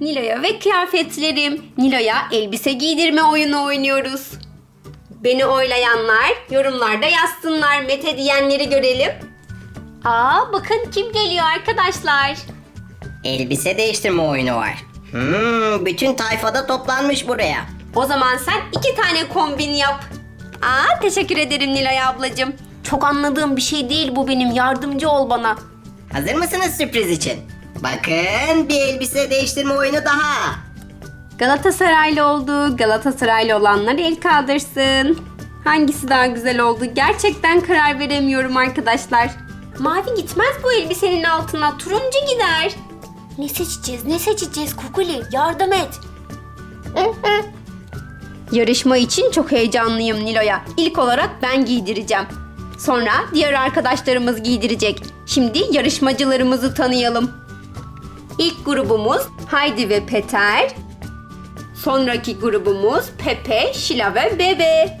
Nilo'ya ve kıyafetlerim. Nilo'ya elbise giydirme oyunu oynuyoruz. Beni oylayanlar yorumlarda yazsınlar. Mete diyenleri görelim. Aa bakın kim geliyor arkadaşlar. Elbise değiştirme oyunu var. Hmm, bütün tayfada toplanmış buraya. O zaman sen iki tane kombin yap. Aa teşekkür ederim Nilay ablacığım. Çok anladığım bir şey değil bu benim. Yardımcı ol bana. Hazır mısınız sürpriz için? Bakın bir elbise değiştirme oyunu daha. Galatasaraylı oldu. Galatasaraylı olanlar el kaldırsın. Hangisi daha güzel oldu? Gerçekten karar veremiyorum arkadaşlar. Mavi gitmez bu elbisenin altına. Turuncu gider. Ne seçeceğiz? Ne seçeceğiz Kukuli? Yardım et. Yarışma için çok heyecanlıyım Nilo'ya. İlk olarak ben giydireceğim. Sonra diğer arkadaşlarımız giydirecek. Şimdi yarışmacılarımızı tanıyalım. İlk grubumuz Haydi ve Peter. Sonraki grubumuz Pepe, Şila ve Bebe.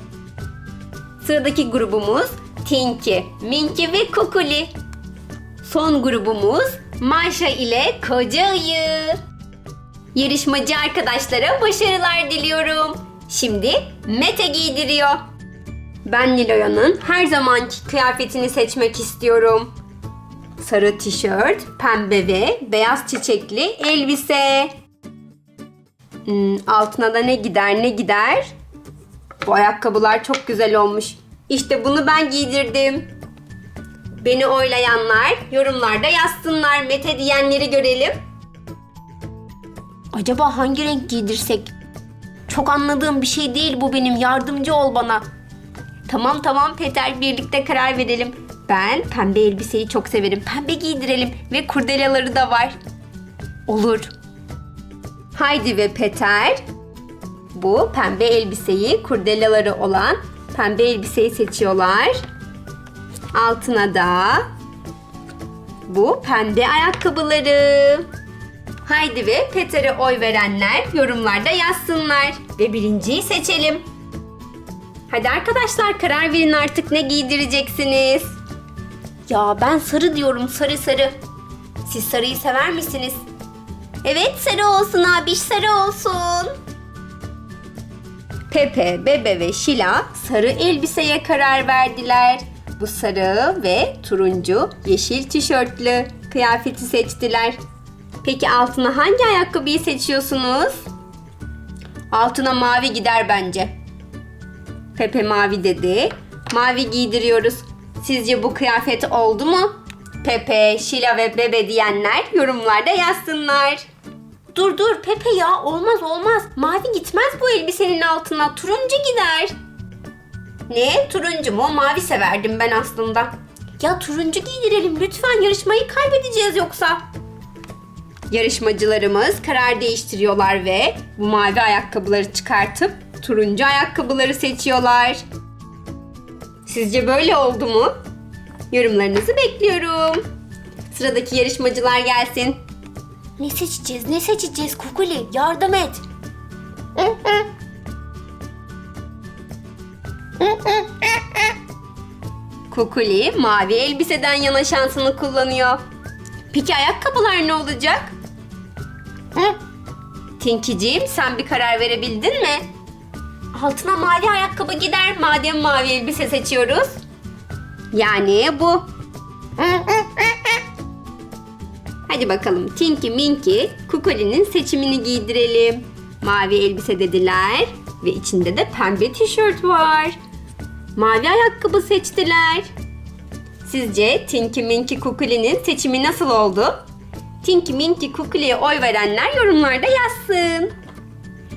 Sıradaki grubumuz Tinky, Minky ve Kukuli. Son grubumuz Maşa ile Koca Ayı. Yarışmacı arkadaşlara başarılar diliyorum. Şimdi Mete giydiriyor. Ben Nilo'yanın her zamanki kıyafetini seçmek istiyorum. Sarı tişört, pembe ve beyaz çiçekli elbise. Hmm, altına da ne gider ne gider? Bu ayakkabılar çok güzel olmuş. İşte bunu ben giydirdim. Beni oylayanlar yorumlarda yazsınlar. Mete diyenleri görelim. Acaba hangi renk giydirsek? Çok anladığım bir şey değil bu benim. Yardımcı ol bana. Tamam tamam Peter birlikte karar verelim. Ben pembe elbiseyi çok severim. Pembe giydirelim ve kurdelaları da var. Olur. Haydi ve Peter bu pembe elbiseyi kurdelaları olan pembe elbiseyi seçiyorlar. Altına da bu pembe ayakkabıları. Haydi ve Peter'e oy verenler yorumlarda yazsınlar ve birinciyi seçelim. Hadi arkadaşlar karar verin artık ne giydireceksiniz? Ya ben sarı diyorum sarı sarı. Siz sarıyı sever misiniz? Evet sarı olsun abi sarı olsun. Pepe, Bebe ve Şila sarı elbiseye karar verdiler. Bu sarı ve turuncu yeşil tişörtlü kıyafeti seçtiler. Peki altına hangi ayakkabıyı seçiyorsunuz? Altına mavi gider bence. Pepe mavi dedi. Mavi giydiriyoruz. Sizce bu kıyafet oldu mu? Pepe, Şila ve Bebe diyenler yorumlarda yazsınlar. Dur dur Pepe ya olmaz olmaz. Mavi gitmez bu elbisenin altına. Turuncu gider. Ne? Turuncu mu? Mavi severdim ben aslında. Ya turuncu giydirelim lütfen. Yarışmayı kaybedeceğiz yoksa. Yarışmacılarımız karar değiştiriyorlar ve bu mavi ayakkabıları çıkartıp turuncu ayakkabıları seçiyorlar. Sizce böyle oldu mu? Yorumlarınızı bekliyorum. Sıradaki yarışmacılar gelsin. Ne seçeceğiz? Ne seçeceğiz Kukuli? Yardım et. Kukuli mavi elbiseden yana şansını kullanıyor. Peki ayakkabılar ne olacak? Tinkiciğim sen bir karar verebildin mi? Altına mavi ayakkabı gider madem mavi elbise seçiyoruz. Yani bu. Hadi bakalım Tinky Minky Kukuli'nin seçimini giydirelim. Mavi elbise dediler ve içinde de pembe tişört var. Mavi ayakkabı seçtiler. Sizce Tinky Minky Kukuli'nin seçimi nasıl oldu? Tinky Minky Kukuli'ye oy verenler yorumlarda yazsın.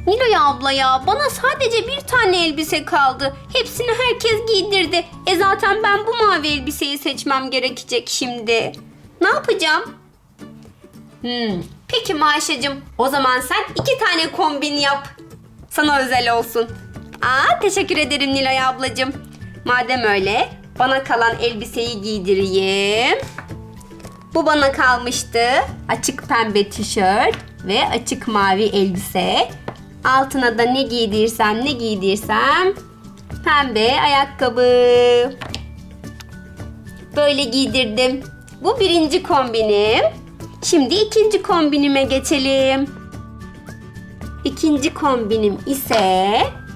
Nilo'ya abla ya bana sadece bir tane elbise kaldı. Hepsini herkes giydirdi. E zaten ben bu mavi elbiseyi seçmem gerekecek şimdi. Ne yapacağım? Hmm, peki Maşacığım o zaman sen iki tane kombin yap. Sana özel olsun. Aa teşekkür ederim Nilay ablacığım. Madem öyle bana kalan elbiseyi giydireyim. Bu bana kalmıştı. Açık pembe tişört ve açık mavi elbise. Altına da ne giydirsem ne giydirsem pembe ayakkabı. Böyle giydirdim. Bu birinci kombinim. Şimdi ikinci kombinime geçelim. İkinci kombinim ise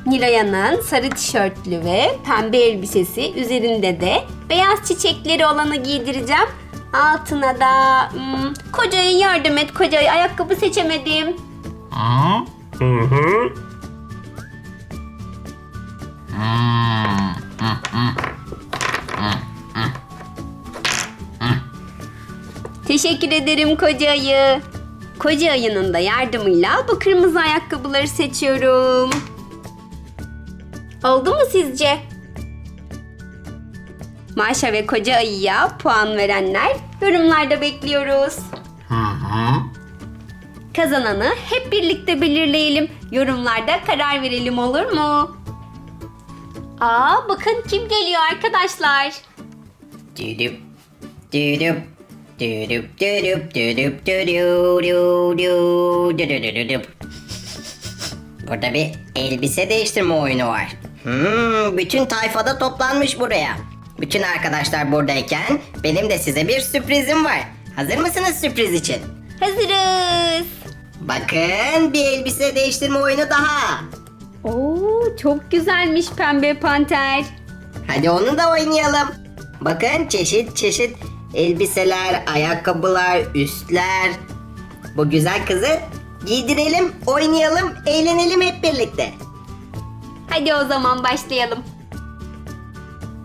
Nilaya'nın sarı tişörtlü ve pembe elbisesi üzerinde de beyaz çiçekleri olanı giydireceğim. Altına da hmm, kocaya yardım et kocaya ayakkabı seçemedim. Hı? Teşekkür ederim koca ayı. Koca ayının da yardımıyla bu kırmızı ayakkabıları seçiyorum. Oldu mu sizce? Maşa ve koca ayıya puan verenler yorumlarda bekliyoruz. Kazananı hep birlikte belirleyelim. Yorumlarda karar verelim olur mu? Aa bakın kim geliyor arkadaşlar. Düdüp, düdüp, düdüp, düdüp, düdüp, düdü, dü, dü, dü, dü, dü, dü, düp. Burada bir elbise değiştirme oyunu var. Hmm, bütün tayfada toplanmış buraya. Bütün arkadaşlar buradayken benim de size bir sürprizim var. Hazır mısınız sürpriz için? Hazırız. Bakın bir elbise değiştirme oyunu daha. Oo çok güzelmiş pembe panter. Hadi onu da oynayalım. Bakın çeşit çeşit elbiseler, ayakkabılar, üstler. Bu güzel kızı giydirelim, oynayalım, eğlenelim hep birlikte. Hadi o zaman başlayalım.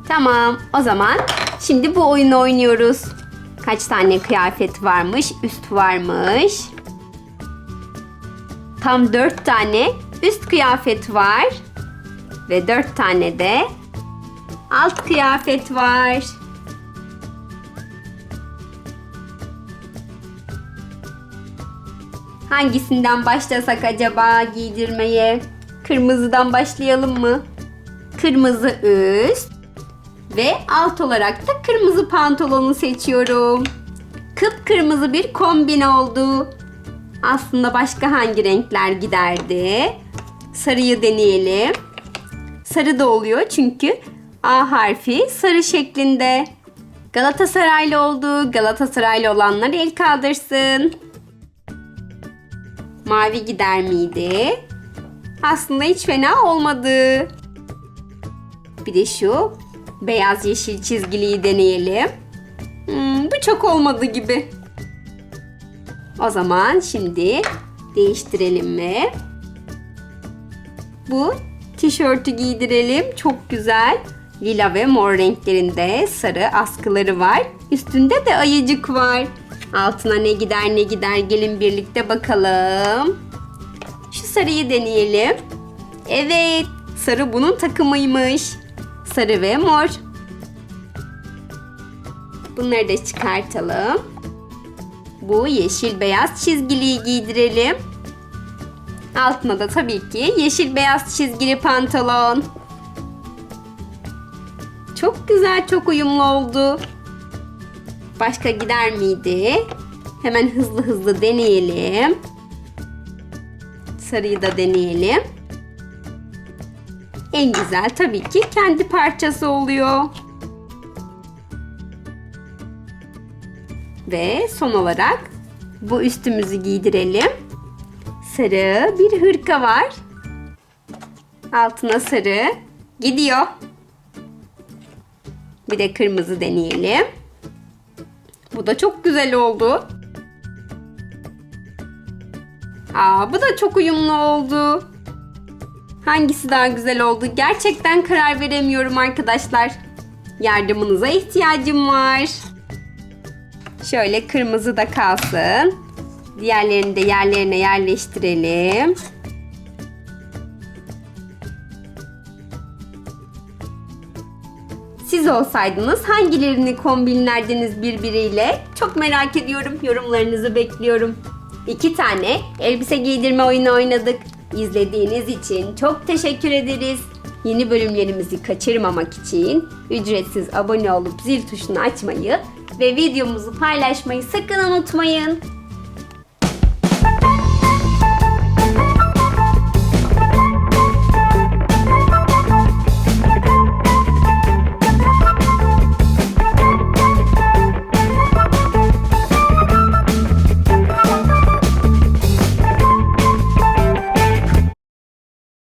Tamam, o zaman şimdi bu oyunu oynuyoruz. Kaç tane kıyafet varmış, üst varmış. Tam dört tane üst kıyafet var. Ve dört tane de alt kıyafet var. Hangisinden başlasak acaba giydirmeye? Kırmızıdan başlayalım mı? Kırmızı üst ve alt olarak da kırmızı pantolonu seçiyorum. Kıpkırmızı bir kombin oldu. Aslında başka hangi renkler giderdi? Sarıyı deneyelim. Sarı da oluyor çünkü A harfi sarı şeklinde. Galatasaraylı oldu. Galatasaraylı olanlar el kaldırsın. Mavi gider miydi? Aslında hiç fena olmadı. Bir de şu beyaz yeşil çizgiliyi deneyelim. Hmm, bu çok olmadı gibi. O zaman şimdi değiştirelim mi? Bu tişörtü giydirelim. Çok güzel. Lila ve mor renklerinde sarı askıları var. Üstünde de ayıcık var. Altına ne gider ne gider gelin birlikte bakalım. Şu sarıyı deneyelim. Evet, sarı bunun takımıymış. Sarı ve mor. Bunları da çıkartalım. Bu yeşil beyaz çizgiliyi giydirelim. Altına da tabii ki yeşil beyaz çizgili pantolon. Çok güzel, çok uyumlu oldu. Başka gider miydi? Hemen hızlı hızlı deneyelim. Sarıyı da deneyelim. En güzel tabii ki kendi parçası oluyor. Ve son olarak bu üstümüzü giydirelim. Sarı bir hırka var. Altına sarı gidiyor. Bir de kırmızı deneyelim. Bu da çok güzel oldu. Aa, bu da çok uyumlu oldu. Hangisi daha güzel oldu? Gerçekten karar veremiyorum arkadaşlar. Yardımınıza ihtiyacım var. Şöyle kırmızı da kalsın. Diğerlerini de yerlerine yerleştirelim. Siz olsaydınız hangilerini kombinlerdiniz birbiriyle? Çok merak ediyorum. Yorumlarınızı bekliyorum. İki tane elbise giydirme oyunu oynadık. İzlediğiniz için çok teşekkür ederiz. Yeni bölümlerimizi kaçırmamak için ücretsiz abone olup zil tuşunu açmayı ve videomuzu paylaşmayı sakın unutmayın.